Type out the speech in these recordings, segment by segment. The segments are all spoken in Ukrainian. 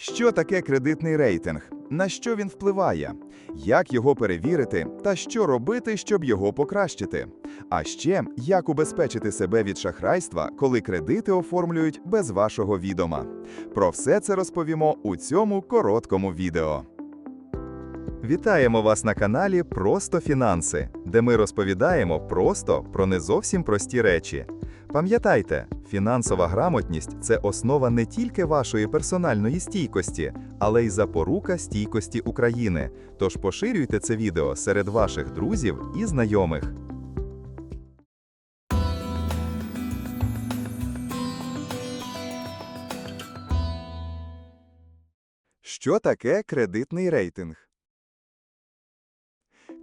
Що таке кредитний рейтинг? На що він впливає? Як його перевірити та що робити, щоб його покращити? А ще як убезпечити себе від шахрайства, коли кредити оформлюють без вашого відома? Про все це розповімо у цьому короткому відео. Вітаємо вас на каналі Просто Фінанси, де ми розповідаємо просто про не зовсім прості речі. Пам'ятайте, фінансова грамотність це основа не тільки вашої персональної стійкості, але й запорука стійкості України. Тож поширюйте це відео серед ваших друзів і знайомих. Що таке кредитний рейтинг?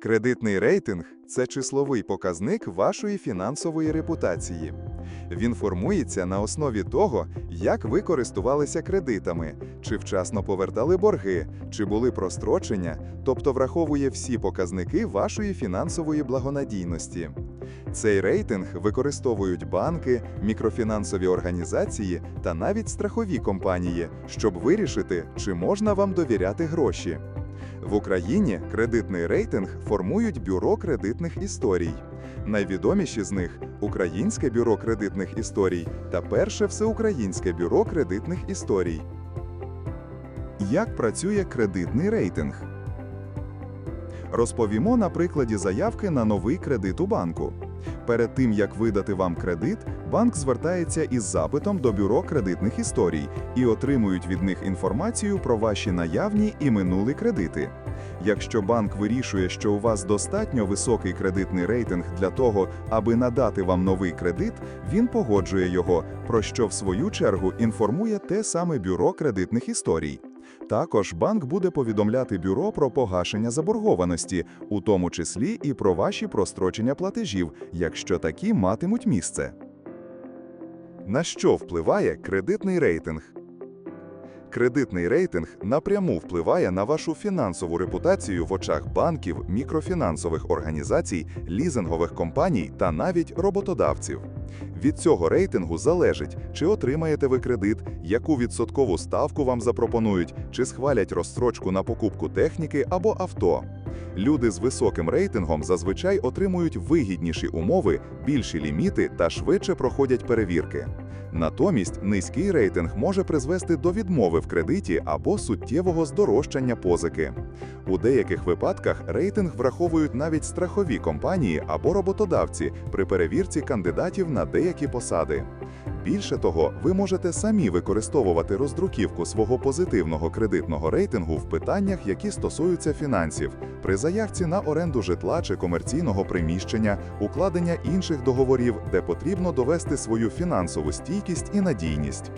Кредитний рейтинг це числовий показник вашої фінансової репутації. Він формується на основі того, як ви користувалися кредитами, чи вчасно повертали борги, чи були прострочення, тобто враховує всі показники вашої фінансової благонадійності. Цей рейтинг використовують банки, мікрофінансові організації та навіть страхові компанії, щоб вирішити, чи можна вам довіряти гроші. В Україні кредитний рейтинг формують бюро кредитних історій. Найвідоміші з них Українське бюро кредитних історій та перше всеукраїнське бюро кредитних історій. Як працює кредитний рейтинг? Розповімо на прикладі заявки на новий кредит у банку. Перед тим як видати вам кредит, банк звертається із запитом до бюро кредитних історій і отримують від них інформацію про ваші наявні і минулі кредити. Якщо банк вирішує, що у вас достатньо високий кредитний рейтинг для того, аби надати вам новий кредит, він погоджує його, про що в свою чергу інформує те саме бюро кредитних історій. Також банк буде повідомляти бюро про погашення заборгованості, у тому числі і про ваші прострочення платежів, якщо такі матимуть місце. На що впливає кредитний рейтинг? Кредитний рейтинг напряму впливає на вашу фінансову репутацію в очах банків, мікрофінансових організацій, лізингових компаній та навіть роботодавців. Від цього рейтингу залежить, чи отримаєте ви кредит, яку відсоткову ставку вам запропонують, чи схвалять розстрочку на покупку техніки або авто. Люди з високим рейтингом зазвичай отримують вигідніші умови, більші ліміти та швидше проходять перевірки. Натомість низький рейтинг може призвести до відмови в кредиті або суттєвого здорожчання позики. У деяких випадках рейтинг враховують навіть страхові компанії або роботодавці при перевірці кандидатів на деякі посади. Більше того, ви можете самі використовувати роздруківку свого позитивного кредитного рейтингу в питаннях, які стосуються фінансів, при заявці на оренду житла чи комерційного приміщення, укладення інших договорів, де потрібно довести свою фінансову стійкість і надійність.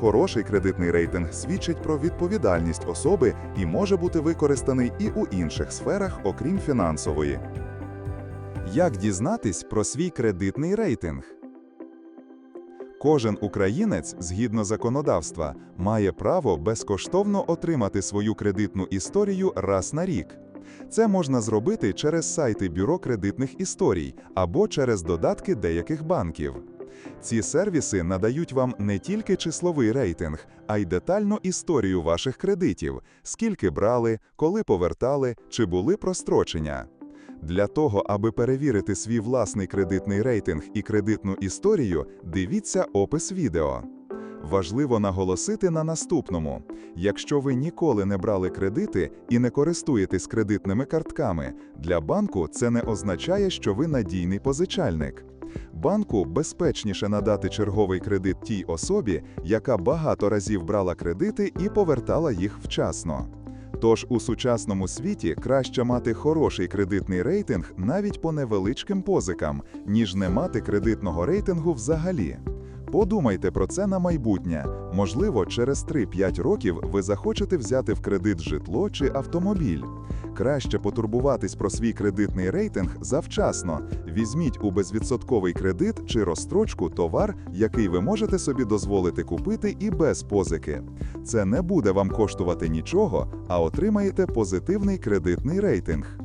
Хороший кредитний рейтинг свідчить про відповідальність особи і може бути використаний і у інших сферах, окрім фінансової. Як дізнатись про свій кредитний рейтинг? Кожен українець, згідно законодавства, має право безкоштовно отримати свою кредитну історію раз на рік. Це можна зробити через сайти Бюро кредитних історій або через додатки деяких банків. Ці сервіси надають вам не тільки числовий рейтинг, а й детальну історію ваших кредитів, скільки брали, коли повертали, чи були прострочення. Для того, аби перевірити свій власний кредитний рейтинг і кредитну історію, дивіться опис відео. Важливо наголосити на наступному: якщо ви ніколи не брали кредити і не користуєтесь кредитними картками, для банку це не означає, що ви надійний позичальник. Банку безпечніше надати черговий кредит тій особі, яка багато разів брала кредити і повертала їх вчасно. Тож у сучасному світі краще мати хороший кредитний рейтинг навіть по невеличким позикам, ніж не мати кредитного рейтингу взагалі. Подумайте про це на майбутнє. Можливо, через 3-5 років ви захочете взяти в кредит житло чи автомобіль. Краще потурбуватись про свій кредитний рейтинг завчасно. Візьміть у безвідсотковий кредит чи розстрочку товар, який ви можете собі дозволити купити і без позики. Це не буде вам коштувати нічого, а отримаєте позитивний кредитний рейтинг.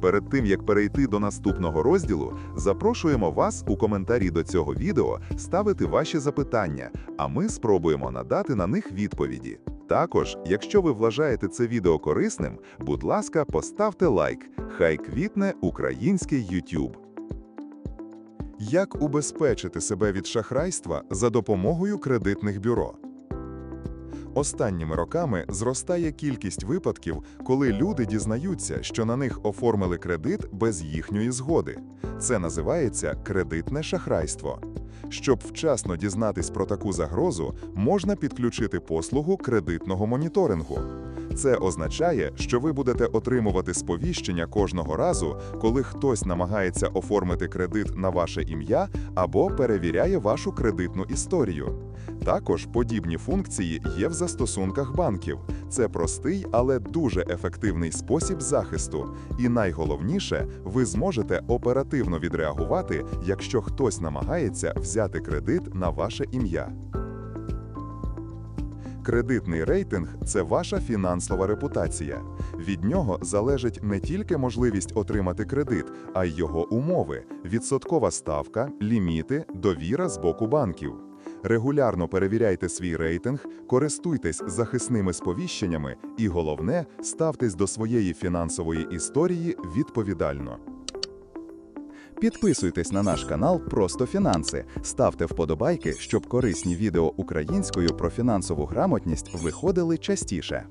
Перед тим як перейти до наступного розділу, запрошуємо вас у коментарі до цього відео ставити ваші запитання, а ми спробуємо надати на них відповіді. Також, якщо ви вважаєте це відео корисним, будь ласка, поставте лайк. Хай квітне український YouTube. Як убезпечити себе від шахрайства за допомогою кредитних бюро? Останніми роками зростає кількість випадків, коли люди дізнаються, що на них оформили кредит без їхньої згоди. Це називається кредитне шахрайство. Щоб вчасно дізнатись про таку загрозу, можна підключити послугу кредитного моніторингу. Це означає, що ви будете отримувати сповіщення кожного разу, коли хтось намагається оформити кредит на ваше ім'я або перевіряє вашу кредитну історію. Також подібні функції є в застосунках банків. Це простий, але дуже ефективний спосіб захисту. І найголовніше, ви зможете оперативно відреагувати, якщо хтось намагається взяти кредит на ваше ім'я. Кредитний рейтинг це ваша фінансова репутація. Від нього залежить не тільки можливість отримати кредит, а й його умови: відсоткова ставка, ліміти, довіра з боку банків. Регулярно перевіряйте свій рейтинг, користуйтесь захисними сповіщеннями і головне, ставтесь до своєї фінансової історії відповідально. Підписуйтесь на наш канал Просто Фінанси, ставте вподобайки, щоб корисні відео українською про фінансову грамотність виходили частіше.